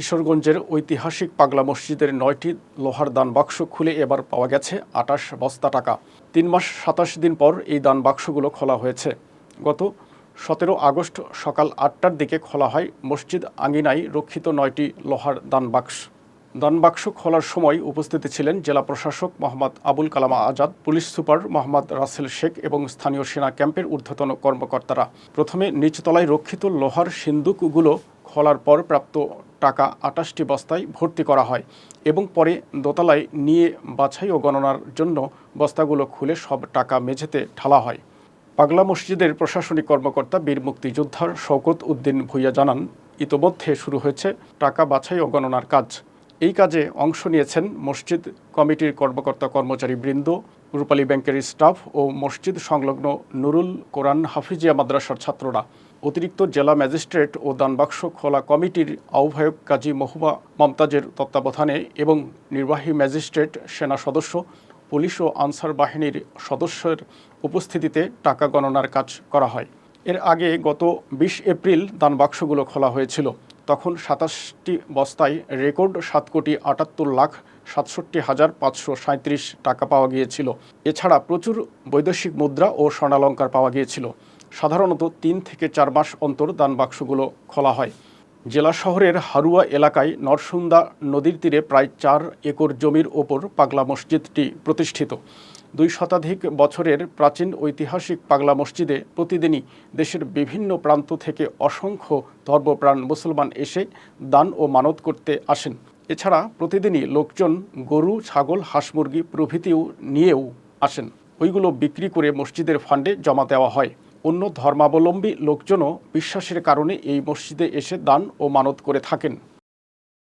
কিশোরগঞ্জের ঐতিহাসিক পাগলা মসজিদের নয়টি লোহার দান বাক্স খুলে এবার পাওয়া গেছে আটাশ বস্তা টাকা। তিন মাস সাতাশ দিন পর এই দান বাক্সগুলো খোলা হয়েছে। গত সতেরো আগস্ট সকাল আটটার দিকে খোলা হয় মসজিদ আঙ্গিনায় রক্ষিত নয়টি লোহার দান বাক্স দান বাক্স খোলার সময় উপস্থিত ছিলেন জেলা প্রশাসক মোহাম্মদ আবুল কালাম আজাদ, পুলিশ সুপার মোহাম্মদ রাসেল শেখ এবং স্থানীয় সেনা ক্যাম্পের ঊর্ধ্বতন কর্মকর্তারা। প্রথমে নিচতলায় রক্ষিত লোহার সিন্দুকগুলো খোলার পর প্রাপ্ত টাকা আটাশটি বস্তায় ভর্তি করা হয় এবং পরে দোতলায় নিয়ে বাছাই ও গণনার জন্য বস্তাগুলো খুলে সব টাকা মেঝেতে ঢালা হয়। পাগলা মসজিদের প্রশাসনিক কর্মকর্তা বীর মুক্তিযোদ্ধার শওকত উদ্দিন ভুইয়া জানান, ইতোমধ্যে শুরু হয়েছে টাকা বাছাই ও গণনার কাজ। এই কাজে অংশ নিয়েছেন মসজিদ কমিটির কর্মকর্তা কর্মচারী বৃন্দ, রূপালী ব্যাংকের স্টাফ ও মসজিদ সংলগ্ন নুরুল কোরআন হাফিজিয়া মাদ্রাসার ছাত্ররা। অতিরিক্ত জেলা ম্যাজিস্ট্রেট ও দানবাক্স খোলা কমিটির আহ্বায়ক কাজী মহুবা মমতাজের তত্ত্বাবধানে এবং নির্বাহী ম্যাজিস্ট্রেট, সেনা সদস্য, পুলিশ ও আনসার বাহিনীর সদস্যের উপস্থিতিতে টাকা গণনার কাজ করা হয়। এর আগে গত বিশ এপ্রিল দানবাক্সগুলো খোলা হয়েছিল। তখন সাতাশটি বস্তায় রেকর্ড সাত কোটি আটাত্তর লাখ সাতষট্টি হাজার পাঁচশো সাঁত্রিশ টাকা পাওয়া গিয়েছিল। এছাড়া প্রচুর বৈদেশিক মুদ্রা ও স্বর্ণালঙ্কার পাওয়া গিয়েছিল। সাধারণত তিন থেকে চার মাস অন্তর দান বাক্সগুলো খোলা হয়। জেলা শহরের হারুয়া এলাকায় নরসুন্দা নদীর তীরে প্রায় চার একর জমির ওপর পাগলা মসজিদটি প্রতিষ্ঠিত। দুই শতাধিক বছরের প্রাচীন ঐতিহাসিক পাগলা মসজিদে প্রতিদিনই দেশের বিভিন্ন প্রান্ত থেকে অসংখ্য ধর্মপ্রাণ মুসলমান এসে দান ও মানত করতে আসেন। এছাড়া প্রতিদিনই লোকজন গরু, ছাগল, হাঁস মুরগি প্রভৃতিও নিয়েও আসেন। ওইগুলো বিক্রি করে মসজিদের ফান্ডে জমা দেওয়া হয়। অন্য ধর্মাবলম্বী লোকজনও বিশ্বাসের কারণে এই মসজিদে এসে দান ও মানত করে থাকেন।